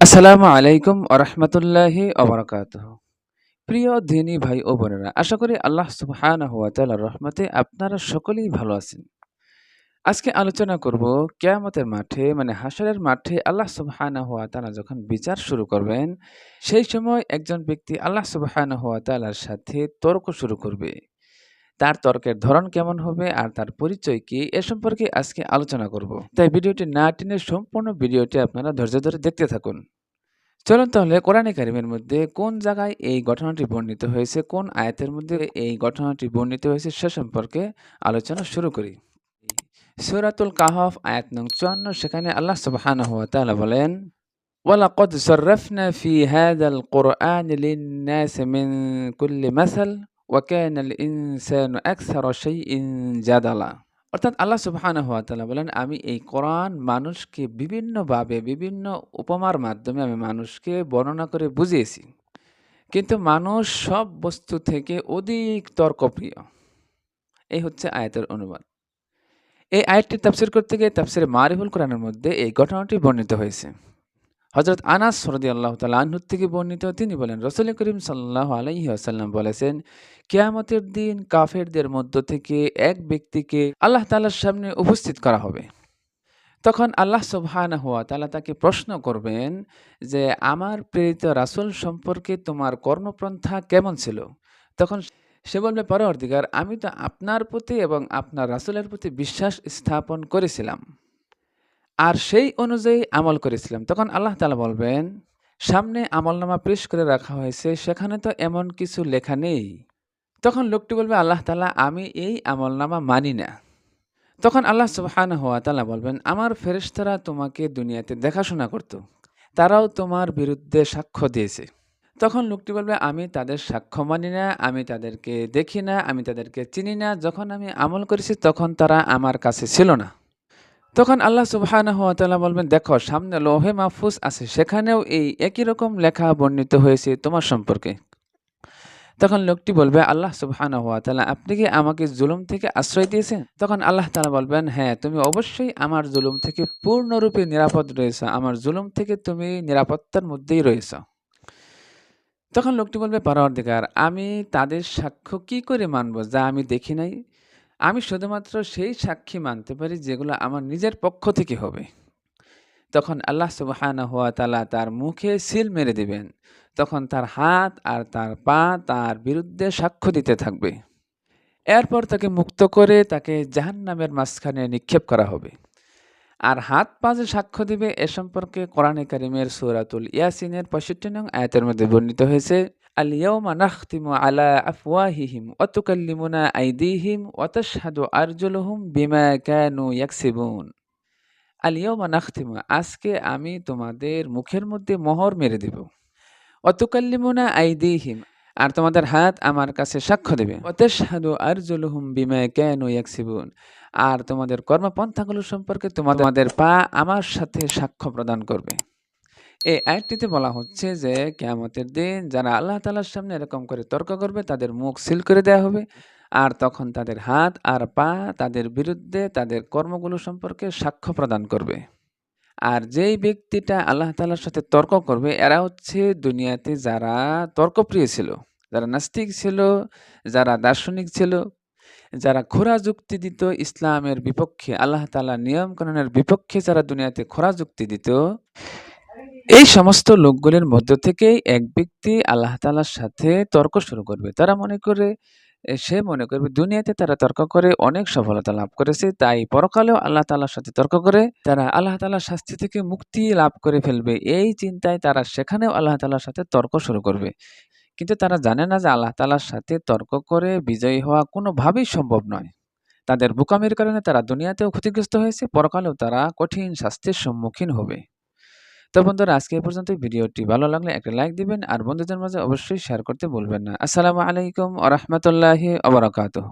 আসসালামু আলাইকুম আরহামতুল্লাহি অবরাকাতুহ প্রিয় দিনী ভাই ও বোনেরা, আশা করি আল্লাহ সুবহানাহু ওয়া তাআলার রহমতে আপনারা সকলেই ভালো আছেন। আজকে আলোচনা করব কিয়ামতের মাঠে মানে হাসরের মাঠে আল্লাহ সুবহানাহু ওয়া তাআলা যখন বিচার শুরু করবেন, সেই সময় একজন ব্যক্তি আল্লাহ সুবহানাহু ওয়া তাআলার সাথে তর্ক শুরু করবে। তার তর্কের ধরন কেমন হবে আর তার পরিচয় কি এ সম্পর্কে আজকে আলোচনা করব। তাই ভিডিওটি না টেনে সম্পূর্ণ ভিডিওটি আপনারা ধৈর্য ধরে দেখতে থাকুন। চলুন তাহলে কোরআনে কারিমের মধ্যে কোন জায়গায় এই ঘটনাটি বর্ণিত হয়েছে, কোন আয়াতের মধ্যে এই ঘটনাটি বর্ণিত হয়েছে সে সম্পর্কে আলোচনা শুরু করি। সূরাতুল কাহফ আয়াত নং চুয়ান্ন, সেখানে আল্লাহ সুবহানাহু ওয়া তাআলা বলেন, ওয়ালাকাদ সাররাফনা ফি হাযাল কুরআন লিন-নাস মিন কুল্লি মাসাল ওয়া কানাল ইনসানু আকসারা শাইইন জাদালা অর্থাৎ আল্লাহ তাআলা বলেন, আমি এই কোরআন মানুষকে বিভিন্নভাবে, বিভিন্ন উপমার মাধ্যমে আমি মানুষকে বর্ণনা করে বুঝিয়েছি। কিন্তু মানুষ সব বস্তু থেকে অধিক তর্কপ্রিয়। এই হচ্ছে আয়াতের অনুবাদ। এই আয়াতটি তাফসির করতে গিয়ে তাফসিরে মারিফুল কোরআনের মধ্যে এই ঘটনাটি বর্ণিত হয়েছে। হজরত আনাস সরদি আল্লাহ তালা আনহুর থেকে বর্ণিত, তিনি বলেন, রসুল করিম সাল্লাহ আলাইহি আসাল্লাম বলেছেন, কেয়ামতের দিন কাফেরদের মধ্য থেকে এক ব্যক্তিকে আল্লাহ তালার সামনে উপস্থিত করা হবে। তখন আল্লাহ সুবহানাহু ওয়া তাআলা তাকে প্রশ্ন করবেন যে, আমার প্রেরিত রাসুল সম্পর্কে তোমার কর্মপন্থা কেমন ছিল? তখন সে বলবে, পরবর্তীকার, আমি তো আপনার প্রতি এবং আপনার রাসুলের প্রতি বিশ্বাস স্থাপন করেছিলাম। আর সেই অনুযায়ী আমল করেছিলাম। তখন আল্লাহ তাআলা বলবেন, সামনে আমলনামা পেশ করে রাখা হয়েছে, সেখানে তো এমন কিছু লেখা নেই। তখন লোকটি বলবে, আল্লাহ তাআলা, আমি এই আমলনামা মানি না। তখন আল্লাহ সুবহানাহু হওয়া তালা বলবেন, আমার ফেরেশতারা তোমাকে দুনিয়াতে দেখাশোনা করত। তারাও তোমার বিরুদ্ধে সাক্ষ্য দিয়েছে। তখন লোকটি বলবে, আমি তাদের সাক্ষ্য মানি না, আমি তাদেরকে দেখি না, আমি তাদেরকে চিনি না। যখন আমি আমল করেছি, তখন তারা আমার কাছে ছিল না। তখন আল্লাহ সুবহানাহু ওয়া তাআলা বলবেন, দেখো, সামনে লোহে মাহফুজ আছে, সেখানেও এই একই রকম লেখা বর্ণিত হয়েছে তোমার সম্পর্কে। তখন লোকটি বলবে, আল্লাহ সুবহানাহু ওয়া তাআলা আপনি কি আমাকে জুলুম থেকে আশ্রয় দিয়েছেন? তখন আল্লাহ তাআলা বলবেন হ্যাঁ তুমি অবশ্যই আমার জুলুম থেকে পূর্ণরূপে নিরাপদ রয়েছ। আমার জুলুম থেকে তুমি নিরাপত্তার মধ্যেই রয়েছ। তখন লোকটি বলবে, পরওয়ারদিগার, আমি তাদের সাক্ষ্য কি করে মানব যা আমি দেখি নাই? আমি শুধুমাত্র সেই সাক্ষী মানতে পারি যেগুলো আমার নিজের পক্ষ থেকে হবে। তখন আল্লাহ সুবাহানা হুয়া তালা তার মুখে সিল মেরে দিবেন। তখন তার হাত আর তার পা তার বিরুদ্ধে সাক্ষ্য দিতে থাকবে। এরপর তাকে মুক্ত করে তাকে জাহান্নামের মাঝখানে নিক্ষেপ করা হবে। আর হাত পা যে সাক্ষ্য দিবে এ সম্পর্কে কোরআনে কারিমের সূরাতুল ইয়াসিনের পঁয়ষট্টি নং আয়াতের মধ্যে বর্ণিত হয়েছে আল ইয়াউমা নাখতিমু আলা আফওয়াহিহিম ওয়া তুকাল্লিমুনা আইদিহিম ওয়া তাশহাদু আরজুলুহুম বিমা কানু ইয়াকসিবুন। আল ইয়াউমা নাখতিমু, আজকে আমি তোমাদের মুখের মধ্যে মোহর মেরে দেব। অতুকাল্লিমুনা আইদিহিম, আর তোমাদের হাত আমার কাছে সাক্ষ্য দেবে। অতেশহাদু আরজুলুহুম বিমা কানু ইয়াকসিবুন। আর তোমাদের কর্মপন্থাগুলো সম্পর্কে তোমাদের পা আমার সাথে সাক্ষ্য প্রদান করবে। এই আয়াতটিতে বলা হচ্ছে যে, কেয়ামতের দিন যারা আল্লাহ তাআলার সামনে এরকম করে তর্ক করবে, তাদের মুখ সিল করে দেওয়া হবে। আর তখন তাদের হাত আর পা তাদের বিরুদ্ধে তাদের কর্মগুলো সম্পর্কে সাক্ষ্য প্রদান করবে। আর যেই ব্যক্তিটা আল্লাহ তাআলার সাথে তর্ক করবে, এরা হচ্ছে দুনিয়াতে যারা তর্কপ্রিয় ছিল, যারা নাস্তিক ছিল, যারা দার্শনিক ছিল যারা খোরা যুক্তি দিত ইসলামের বিপক্ষে, আল্লাহ তাআলা নিয়ম কানুনের বিপক্ষে যারা দুনিয়াতে খোরা যুক্তি দিত, এই সমস্ত লোকগুলির মধ্য থেকেই এক ব্যক্তি আল্লাহ তাআলার সাথে তর্ক শুরু করবে। তারা মনে করে, সে মনে করবে দুনিয়াতে তারা তর্ক করে, অনেক সফলতা লাভ করেছে, তাই পরকালেও আল্লাহ তাআলার সাথে তর্ক করে, তারা আল্লাহ তাআলার শাস্তি থেকে মুক্তি লাভ করে ফেলবে। এই চিন্তায় তারা সেখানেও আল্লাহ তাআলার সাথে তর্ক শুরু করবে। কিন্তু তারা জানে না যে আল্লাহ তালার সাথে তর্ক করে বিজয়ী হওয়া কোনোভাবেই সম্ভব নয়। তাদের বোকামির কারণে তারা দুনিয়াতেও ক্ষতিগ্রস্ত হয়েছে, পরকালেও তারা কঠিন শাস্তির সম্মুখীন হবে। তো বন্ধুরা, আজকে এ পর্যন্ত ভিডিওটি ভালো লাগলে একটা লাইক দিবেন আর বন্ধুদের মাঝে অবশ্যই শেয়ার করতে বলবেন না। আসসালামু আলাইকুম আ রহমতুল্লাহি আবরাকাতুহ